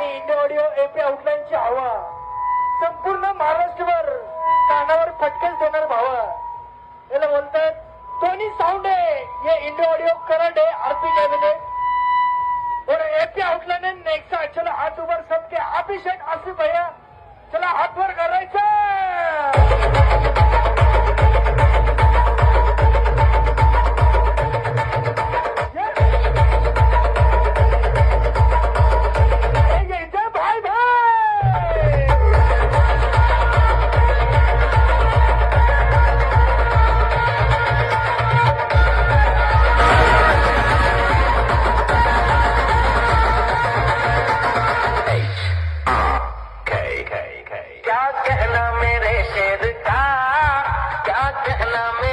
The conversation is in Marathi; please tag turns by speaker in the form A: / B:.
A: आणि इंडिया ऑडिओ एपी आउटलाईनची हवा. संपूर्ण महाराष्ट्रभर कानावर फटकेच देणार भावा. याला बोलतात दोन्ही साऊंड आहे हे इंडिया ऑडिओ करंट है आरपी कैबिनेट और एपी आउटलाइन है नेक्सा चलो हाथ ऊपर सबके अभिषेक आसिफ भैया? चला हाथ वर कहना मेरे शेर का क्या कहना मेरे